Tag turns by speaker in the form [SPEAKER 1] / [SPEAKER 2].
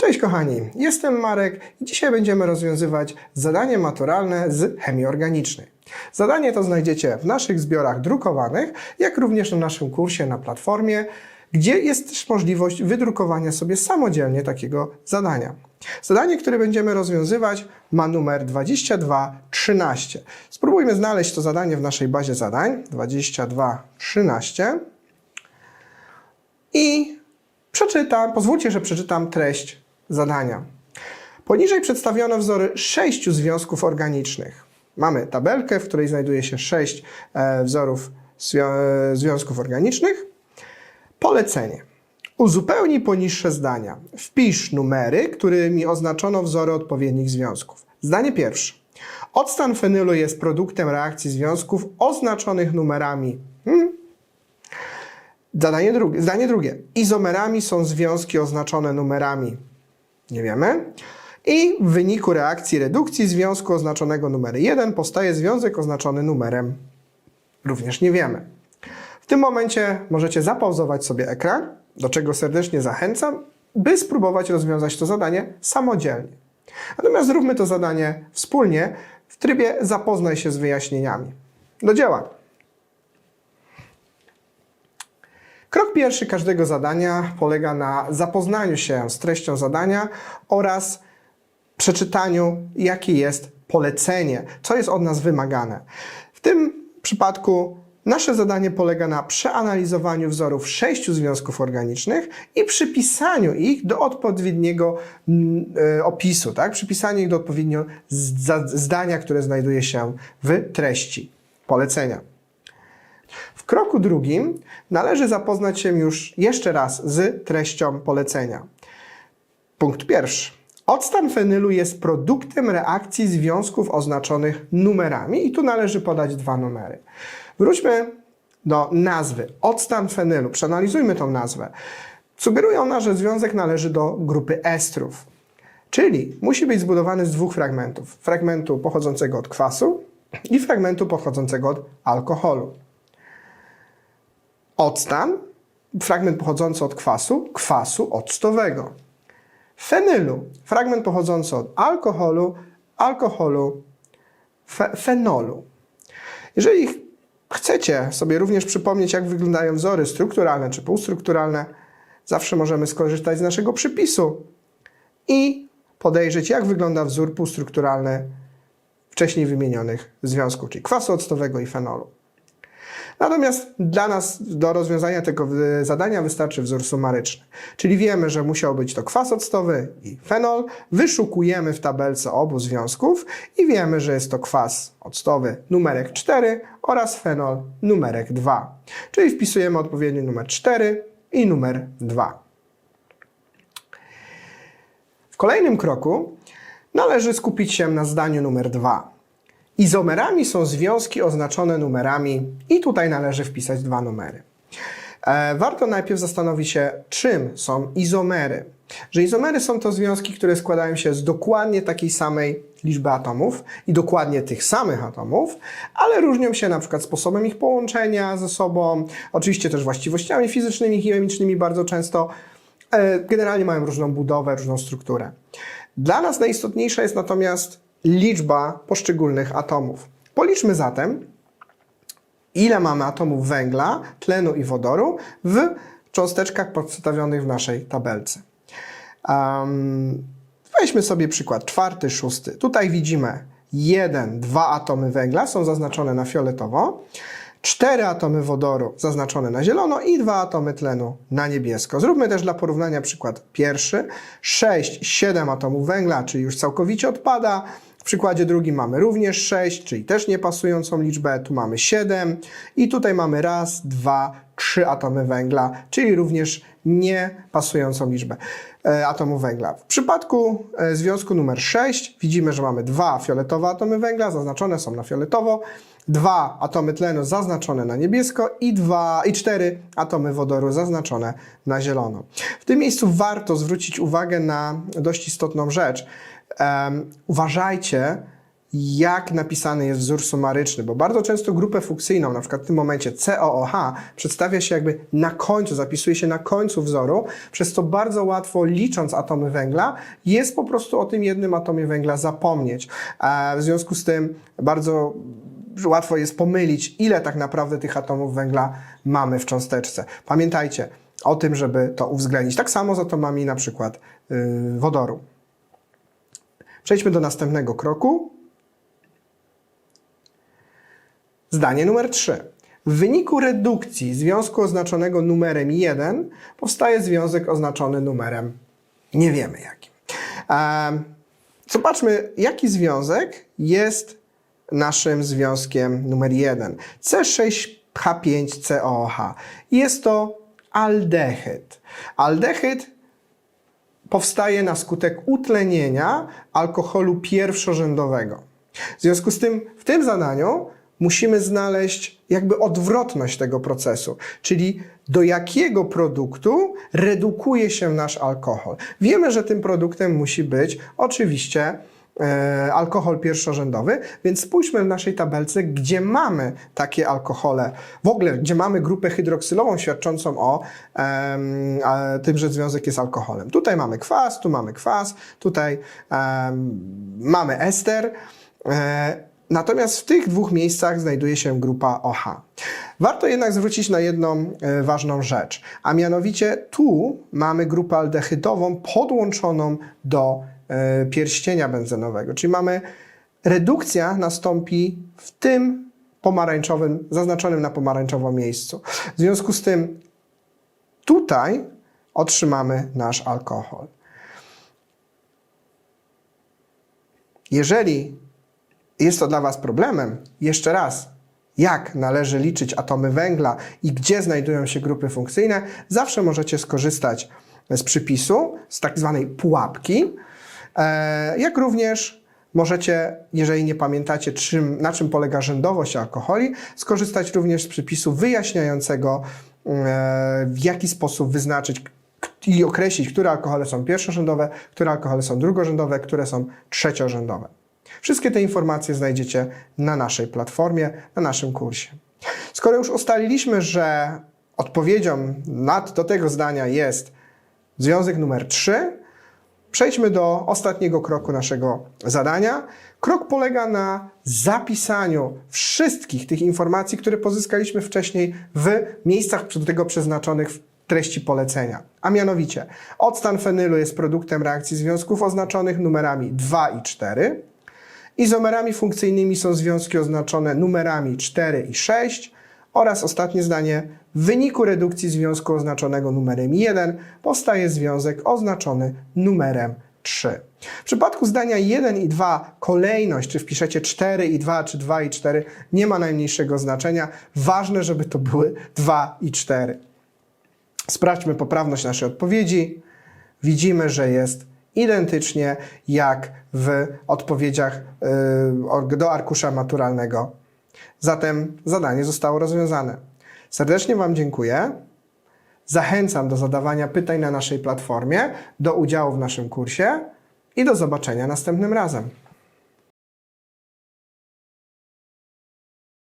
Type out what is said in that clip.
[SPEAKER 1] Cześć kochani, jestem Marek i dzisiaj będziemy rozwiązywać zadanie maturalne z chemii organicznej. Zadanie to znajdziecie w naszych zbiorach drukowanych, jak również na naszym kursie na platformie, gdzie jest też możliwość wydrukowania sobie samodzielnie takiego zadania. Zadanie, które będziemy rozwiązywać ma numer 2213. Spróbujmy znaleźć to zadanie w naszej bazie zadań 2213 i przeczytam, pozwólcie, że przeczytam treść zadania. Poniżej przedstawiono wzory sześciu związków organicznych. Mamy tabelkę, w której znajduje się sześć e, wzorów e, związków organicznych. Polecenie. Uzupełnij poniższe zdania. Wpisz numery, którymi oznaczono wzory odpowiednich związków. Zdanie pierwsze. Octan fenylu jest produktem reakcji związków oznaczonych numerami. Hmm, Zadanie drugie, zdanie drugie. Izomerami są związki oznaczone numerami. Nie wiemy. I w wyniku reakcji redukcji związku oznaczonego numerem 1 powstaje związek oznaczony numerem. Również nie wiemy. W tym momencie możecie zapauzować sobie ekran, do czego serdecznie zachęcam, by spróbować rozwiązać to zadanie samodzielnie. Natomiast zróbmy to zadanie wspólnie w trybie zapoznaj się z wyjaśnieniami. Do dzieła! Krok pierwszy każdego zadania polega na zapoznaniu się z treścią zadania oraz przeczytaniu, jakie jest polecenie, co jest od nas wymagane. W tym przypadku nasze zadanie polega na przeanalizowaniu wzorów sześciu związków organicznych i przypisaniu ich do odpowiedniego mm, e, opisu, tak? przypisaniu ich do odpowiedniego zda- zdania, które znajduje się w treści polecenia. W kroku drugim należy zapoznać się już jeszcze raz z treścią polecenia. Punkt pierwszy. Octan fenylu jest produktem reakcji związków oznaczonych numerami i tu należy podać dwa numery. Wróćmy do nazwy. Octan fenylu. Przeanalizujmy tą nazwę. Sugeruje ona, że związek należy do grupy estrów. Czyli musi być zbudowany z dwóch fragmentów. Fragmentu pochodzącego od kwasu i fragmentu pochodzącego od alkoholu. Octan, fragment pochodzący od kwasu, kwasu octowego. Fenylu, fragment pochodzący od alkoholu, alkoholu, fe, fenolu. Jeżeli chcecie sobie również przypomnieć, jak wyglądają wzory strukturalne czy półstrukturalne, zawsze możemy skorzystać z naszego przypisu i podejrzeć, jak wygląda wzór półstrukturalny wcześniej wymienionych związków, czyli kwasu octowego i fenolu. Natomiast dla nas do rozwiązania tego wy- zadania wystarczy wzór sumaryczny. Czyli wiemy, że musiał być to kwas octowy i fenol. Wyszukujemy w tabelce obu związków i wiemy, że jest to kwas octowy numerek 4 oraz fenol numerek 2. Czyli wpisujemy odpowiedni numer 4 i numer 2. W kolejnym kroku należy skupić się na zdaniu numer 2. Izomerami są związki oznaczone numerami i tutaj należy wpisać dwa numery. E, Warto najpierw zastanowić się, czym są izomery. Że izomery są to związki, które składają się z dokładnie takiej samej liczby atomów i dokładnie tych samych atomów, ale różnią się na przykład sposobem ich połączenia ze sobą, oczywiście też właściwościami fizycznymi chemicznymi bardzo często. E, Generalnie mają różną budowę, różną strukturę. Dla nas najistotniejsza jest natomiast liczba poszczególnych atomów. Policzmy zatem, ile mamy atomów węgla, tlenu i wodoru w cząsteczkach przedstawionych w naszej tabelce. Um, weźmy sobie przykład czwarty, szósty. Tutaj widzimy jeden, dwa atomy węgla są zaznaczone na fioletowo, cztery atomy wodoru zaznaczone na zielono i dwa atomy tlenu na niebiesko. Zróbmy też dla porównania przykład pierwszy. 6, 7 atomów węgla, czyli już całkowicie odpada. W przykładzie drugim mamy również 6, czyli też niepasującą liczbę. Tu mamy 7 i tutaj mamy raz, dwa, trzy atomy węgla, czyli również niepasującą liczbę e, atomów węgla. W przypadku e, związku numer 6 widzimy, że mamy dwa fioletowe atomy węgla, zaznaczone są na fioletowo, dwa atomy tlenu zaznaczone na niebiesko i, dwa, i cztery atomy wodoru zaznaczone na zielono. W tym miejscu warto zwrócić uwagę na dość istotną rzecz. Em, uważajcie, jak napisany jest wzór sumaryczny, bo bardzo często grupę funkcyjną, na przykład w tym momencie COOH, przedstawia się jakby na końcu, zapisuje się na końcu wzoru, przez co bardzo łatwo licząc atomy węgla, jest po prostu o tym jednym atomie węgla zapomnieć. E, W związku z tym bardzo łatwo jest pomylić, ile tak naprawdę tych atomów węgla mamy w cząsteczce. Pamiętajcie o tym, żeby to uwzględnić. Tak samo z atomami na przykład yy, wodoru. Przejdźmy do następnego kroku. Zdanie numer 3. W wyniku redukcji związku oznaczonego numerem 1 powstaje związek oznaczony numerem nie wiemy jakim. Zobaczmy, jaki związek jest naszym związkiem numer 1. C6H5COOH. Jest to aldehyd. Aldehyd powstaje na skutek utlenienia alkoholu pierwszorzędowego. W związku z tym w tym zadaniu musimy znaleźć jakby odwrotność tego procesu, czyli do jakiego produktu redukuje się nasz alkohol. Wiemy, że tym produktem musi być oczywiście alkohol pierwszorzędowy, więc spójrzmy w naszej tabelce, gdzie mamy takie alkohole, w ogóle gdzie mamy grupę hydroksylową świadczącą o a, tym, że związek jest alkoholem. Tutaj mamy kwas, tu mamy kwas, tutaj em, mamy ester. E, Natomiast w tych dwóch miejscach znajduje się grupa OH. Warto jednak zwrócić na jedną e, ważną rzecz, a mianowicie tu mamy grupę aldehydową podłączoną do e, pierścienia benzynowego, czyli mamy redukcja nastąpi w tym pomarańczowym, zaznaczonym na pomarańczowo miejscu. W związku z tym tutaj otrzymamy nasz alkohol. Jeżeli jest to dla Was problemem, jeszcze raz, jak należy liczyć atomy węgla i gdzie znajdują się grupy funkcyjne, zawsze możecie skorzystać z przypisu, z tak zwanej pułapki, e, jak również możecie, jeżeli nie pamiętacie, czym, na czym polega rzędowość alkoholi, skorzystać również z przypisu wyjaśniającego, e, w jaki sposób wyznaczyć i określić, które alkohole są pierwszorzędowe, które alkohole są drugorzędowe, które są trzeciorzędowe. Wszystkie te informacje znajdziecie na naszej platformie, na naszym kursie. Skoro już ustaliliśmy, że odpowiedzią nad, do tego zdania jest związek numer 3, przejdźmy do ostatniego kroku naszego zadania. Krok polega na zapisaniu wszystkich tych informacji, które pozyskaliśmy wcześniej w miejscach do tego przeznaczonych w treści polecenia. A mianowicie, octan fenylu jest produktem reakcji związków oznaczonych numerami 2 i 4. Izomerami funkcyjnymi są związki oznaczone numerami 4 i 6 oraz ostatnie zdanie, w wyniku redukcji związku oznaczonego numerem 1 powstaje związek oznaczony numerem 3. W przypadku zdania 1 i 2 kolejność, czy wpiszecie 4 i 2, czy 2 i 4, nie ma najmniejszego znaczenia. Ważne, żeby to były 2 i 4. Sprawdźmy poprawność naszej odpowiedzi. Widzimy, że jest identycznie jak w odpowiedziach yy, do arkusza maturalnego. Zatem zadanie zostało rozwiązane. Serdecznie Wam dziękuję. Zachęcam do zadawania pytań na naszej platformie, do udziału w naszym kursie i do zobaczenia następnym razem.